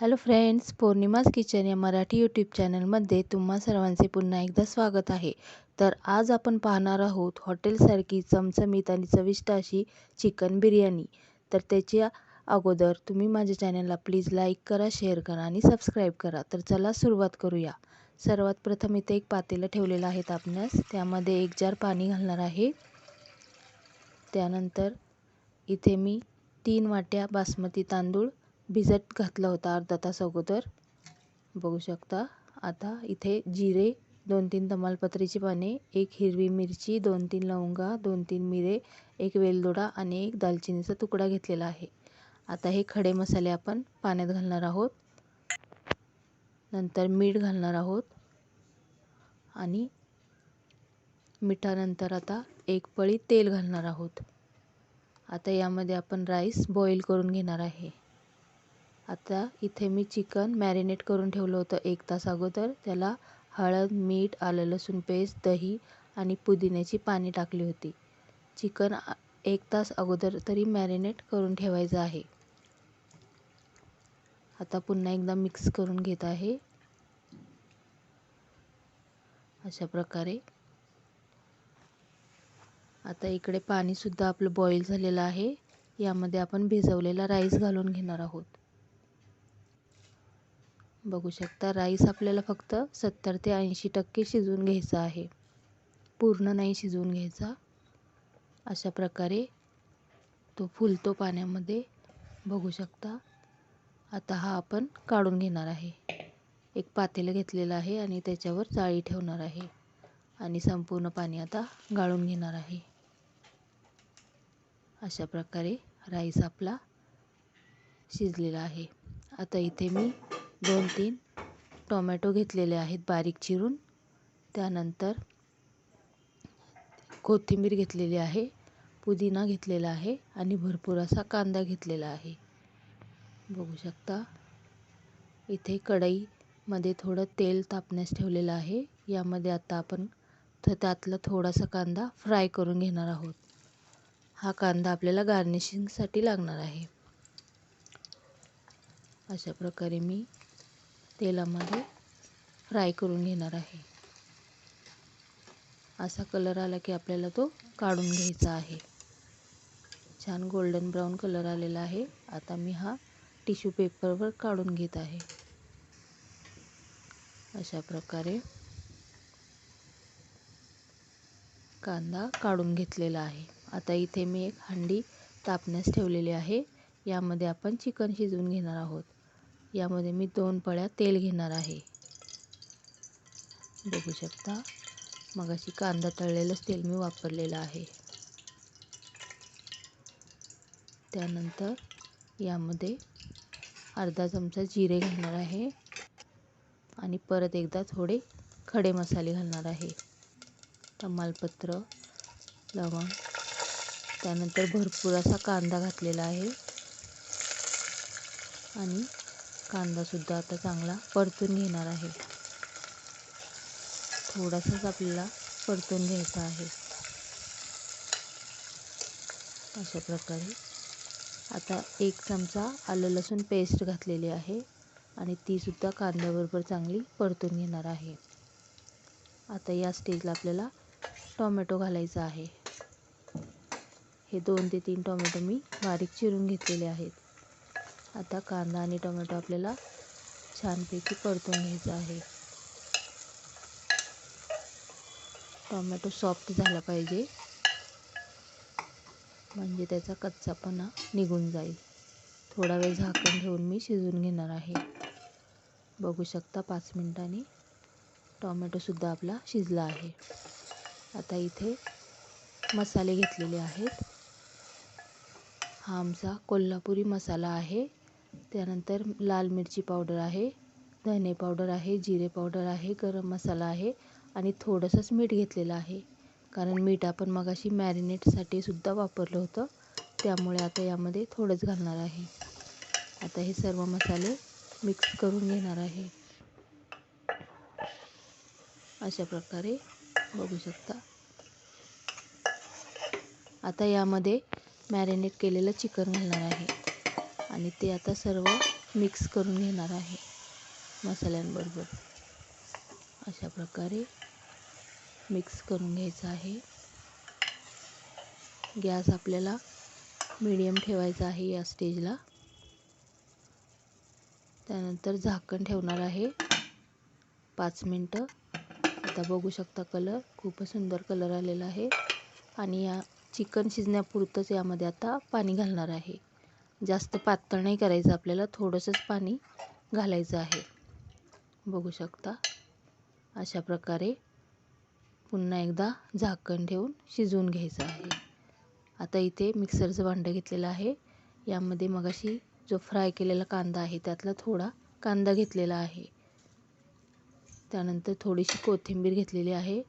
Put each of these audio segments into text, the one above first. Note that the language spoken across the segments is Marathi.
हॅलो फ्रेंड्स पौर्णिमाज किचन या मराठी यूट्यूब चॅनलमध्ये तुम्हा सर्वांचे पुन्हा एकदा स्वागत आहे. तर आज आपण पाहणार आहोत हॉटेलसारखी चमचमीत आणि चविष्ट अशी चिकन बिर्याणी. तर त्याच्या अगोदर तुम्ही माझ्या चॅनलला प्लीज लाईक करा शेअर करा आणि सबस्क्राईब करा. तर चला सुरुवात करूया. सर्वात प्रथम इथे एक पातेलं ठेवलेलं आहे तापण्यास. त्यामध्ये एक जार पाणी घालणार आहे. त्यानंतर इथे मी तीन वाट्या बासमती तांदूळ भिजत घातला होता अर्धा तास अगोदर. बघू शकता. आता इथे जिरे दोन तीन तमालपत्रीची पाने एक हिरवी मिरची दोन तीन लवंगा दोन तीन मिरे एक वेलदोडा आणि एक दालचिनीचा तुकडा घेतलेला आहे. आता हे खडे मसाले आपण पाण्यात घालणार आहोत. नंतर मीठ घालणार आहोत. आणि मिठानंतर आता एक पळी तेल घालणार आहोत. आता यामध्ये आपण राईस बॉईल करून घेणार आहे. आता इथे मी चिकन मॅरिनेट करून ठेवलं होतं एक तास अगोदर. त्याला हळद मीठ आलं लसूण पेस्ट दही आणि पुदिन्याची पाने टाकली होती. चिकन एक तास अगोदर तरी मॅरिनेट करून ठेवायचं आहे. आता पुन्हा एकदा मिक्स करून घेत आहे. अशा प्रकारे. आता इकडे पाणीसुद्धा आपलं बॉईल झालेलं आहे. यामध्ये आपण भिजवलेला राईस घालून घेणार आहोत. बघू शकता राईस आपल्याला फक्त सत्तर ते ऐंशी टक्के शिजवून घ्यायचा आहे. पूर्ण नाही शिजवून घ्यायचा. अशा प्रकारे तो फुलतो पाण्यामध्ये. बघू शकता आता हा आपण काढून घेणार आहे. एक पातेलं घेतलेलं आहे आणि त्याच्यावर चाळी ठेवणार आहे. आणि संपूर्ण पाणी आता गाळून घेणार आहे. अशा प्रकारे राईस आपला शिजलेला आहे. आता इथे मी दोन तीन टोमॅटो घेतलेले आहेत बारीक चिरून. त्यानंतर कोथिंबीर घेतलेली आहे पुदिना घेतलेला आहे आणि भरपूर असा कांदा घेतलेला आहे. बघू शकता इथे कढईमध्ये थोडं तेल तापण्यास ठेवलेलं आहे. यामध्ये आता आपण तर त्यातला थोडासा कांदा फ्राय करून घेणार आहोत. हा कांदा आपल्याला गार्निशिंगसाठी लागणार आहे. अशा प्रकारे मी तेलामध्ये फ्राय करून घेणार आहे. असा कलर आला की आपल्याला तो काढून घ्यायचा आहे. छान गोल्डन ब्राऊन कलर आलेला आहे. आता मी हा टिश्यू पेपरवर काढून घेत आहे. अशा प्रकारे कांदा काढून घेतलेला आहे. आता इथे मी एक हंडी तापण्यास ठेवलेली आहे. यामध्ये आपण चिकन शिजवून घेणार आहोत. यामध्ये मी दोन पळ्या तेल घेणार आहे. बघू शकता मगाशी कांदा तळलेलंच तेल मी वापरलेलं आहे. त्यानंतर यामध्ये अर्धा चमचा जिरे घालणार आहे आणि परत एकदा थोडे खडे मसाले घालणार आहे. तमालपत्र लवंग त्यानंतर भरपूर असा कांदा घातलेला आहे. आणि कांदासुद्धा आता चांगला परतून घेणार आहे. थोडासाच आपल्याला परतून घ्यायचा आहे. अशा प्रकारे आता एक चमचा आलं लसूण पेस्ट घातलेली आहे आणि तीसुद्धा कांद्याबरोबर चांगली परतून घेणार आहे. आता या स्टेजला आपल्याला टोमॅटो घालायचा आहे. हे दोन ते तीन टोमॅटो मी बारीक चिरून घेतलेले आहेत. आता कांदा आणि टोमॅटो आपल्याला छानपैकी परतून घ्यायचा आहे. टोमॅटो सॉफ्ट झाला पाहिजे. म्हणजे त्याचा कच्चापणा निघून जाईल. थोडा वेळ झाकून ठेवून मी शिजून घेणार आहे. बघू शकता पाच मिनिटांनी टोमॅटोसुद्धा आपला शिजला आहे. आता इथे मसाले घेतलेले आहेत. हा आमचा कोल्हापुरी मसाला आहे. त्यानंतर लाल मिरची पावडर आहे धने पावडर आहे जिरे पावडर आहे गरम मसाला आहे आणि थोडंसंच मीठ घेतलेलं आहे. कारण मीठ आपण मगाशी मॅरिनेटसाठी सुद्धा वापरलं होतं. त्यामुळे आता यामध्ये थोडंच घालणार आहे. आता हे सर्व मसाले मिक्स करून घेणार आहे. अशा प्रकारे बघू शकता. आता यामध्ये मॅरिनेट केलेलं चिकन घालणार आहे. आणि ते आता सर्व मिक्स करून घेणार आहे मसाल्यांबरोबर. अशा प्रकारे मिक्स करून घ्यायचं आहे. गॅस आपल्याला मीडियम ठेवायचा आहे या स्टेजला त्यानंतर झाकण ठेवणार आहे. पाच मिनटं. आता बघू शकता कलर खूपच सुंदर कलर आलेला आहे. आणि या चिकन शिजण्यापुरतंच यामध्ये आता पाणी घालणार आहे. जास्त पातळ नाही करायचं. आपल्याला थोडंसंच पाणी घालायचं आहे. बघू शकता. अशा प्रकारे पुन्हा एकदा झाकण ठेवून शिजवून घ्यायचं आहे. आता इथे मिक्सरचं भांडं घेतलेलं आहे. यामध्ये मगाशी जो फ्राय केलेला कांदा आहे त्यातला थोडा कांदा घेतलेला आहे. त्यानंतर थोडीशी कोथिंबीर घेतलेली आहे.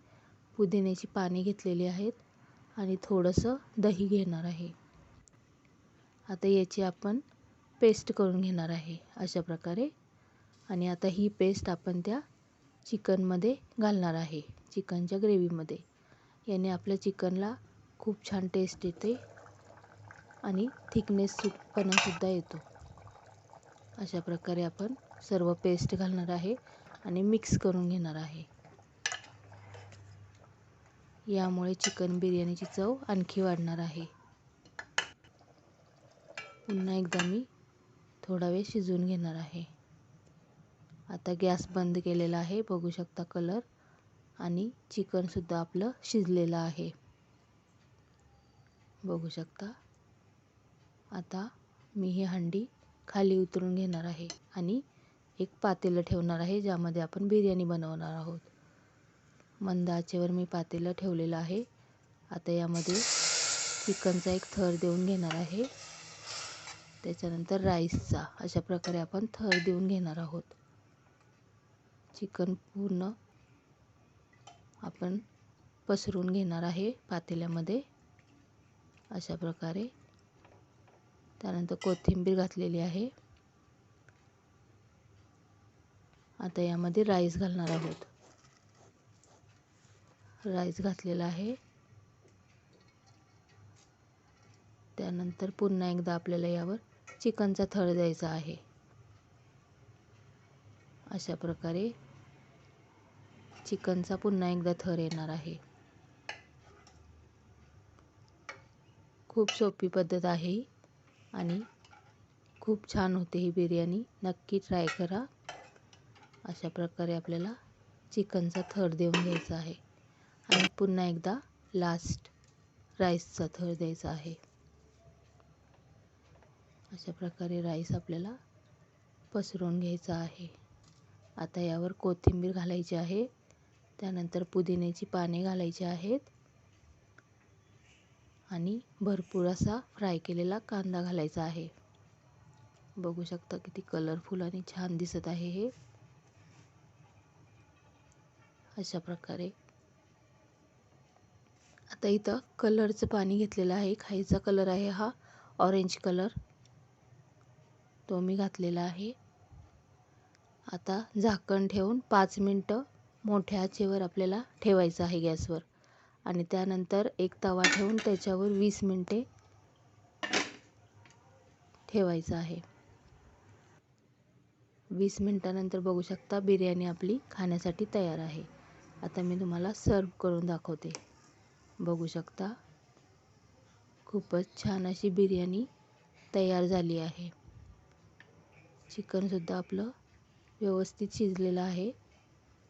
पुदिन्याची पाने घेतलेली आहेत. आणि थोडंसं दही घेणार आहे. आता याची आपण पेस्ट करून घेणार आहे अशा प्रकारे. आणि आता ही पेस्ट आपण त्या चिकनमध्ये घालणार आहे चिकनच्या ग्रेव्हीमध्ये याने आपल्या चिकनला खूप छान टेस्ट येते आणि थिकनेस सुद्धा येतो. अशा प्रकारे आपण सर्व पेस्ट घालणार आहे आणि मिक्स करून घेणार आहे. यामुळे चिकन बिर्याणीची चव आणखी वाढणार आहे. पुन्हा एकदा मी थोडा वेळ शिजवून घेणार आहे. आता गॅस बंद केलेला आहे बघू शकता कलर. आणि चिकनसुद्धा आपलं शिजलेलं आहे. बघू शकता. आता मी ही हंडी खाली उतरून घेणार आहे आणि एक पातेलं ठेवणार आहे ज्यामध्ये आपण बिर्याणी बनवणार आहोत. मंद आचेवर मी पातेलं ठेवलेलं आहे. आता यामध्ये चिकनचा एक थर देऊन घेणार आहे. त्याच्यानंतर राईसचा. अशा प्रकारे आपण थर देऊन घेणार आहोत. चिकन पूर्ण आपण पसरून घेणार आहे पातेल्यामध्ये. अशा प्रकारे. त्यानंतर कोथिंबीर घातलेली आहे. आता यामध्ये राईस घालणार आहोत. राईस घातलेला आहे. त्यानंतर पुन्हा एकदा आपल्याला यावर चिकनचा थर द्यायचा आहे. अशा प्रकारे चिकनचा पुन्हा एकदा थर येणार आहे. खूप सोपी पद्धत आहे आणि खूप छान होते ही बिर्याणी. नक्की ट्राय करा. अशा प्रकारे आपल्याला चिकनचा थर देऊन घ्यायचा आहे. आणि पुन्हा एकदा लास्ट राईसचा थर द्यायचा आहे. अशा प्रकारे राईस आपल्याला पसरवून घ्यायचा आहे. आता यावर कोथिंबीर घालायची आहे. त्यानंतर पुदिन्याची पाने घालायची आहेत. आणि भरपूर असा फ्राय केलेला कांदा घालायचा आहे. बघू शकता किती कलरफुल आणि छान दिसत आहे हे. अशा प्रकारे. आता इथं कलरचं पाणी घेतलेलं आहे. खायचा कलर आहे हा. ऑरेंज कलर तो मी घातलेला आहे. आता झाकण ठेवून पाच मिनटं मोठ्या आचेवर आपल्याला ठेवायचं आहे गॅसवर. आणि त्यानंतर एक तवा ठेवून त्याच्यावर वीस मिनटे ठेवायचं आहे. वीस मिनटानंतर बघू शकता बिर्याणी आपली खाण्यासाठी तयार आहे. आता मी तुम्हाला सर्व करून दाखवते. बघू शकता खूपच छान अशी बिर्याणी तयार झाली आहे. चिकनसुद्धा आपलं व्यवस्थित शिजलेलं आहे.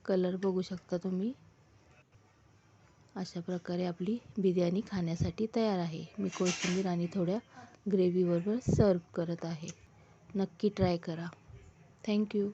कलर बघू शकता तुम्ही. अशा प्रकारे आपली बिर्याणी खाण्यासाठी तयार आहे. मी कोशिंबीर आणि थोड्या ग्रेव्हीबरोबर सर्व करत आहे. नक्की ट्राय करा. थँक्यू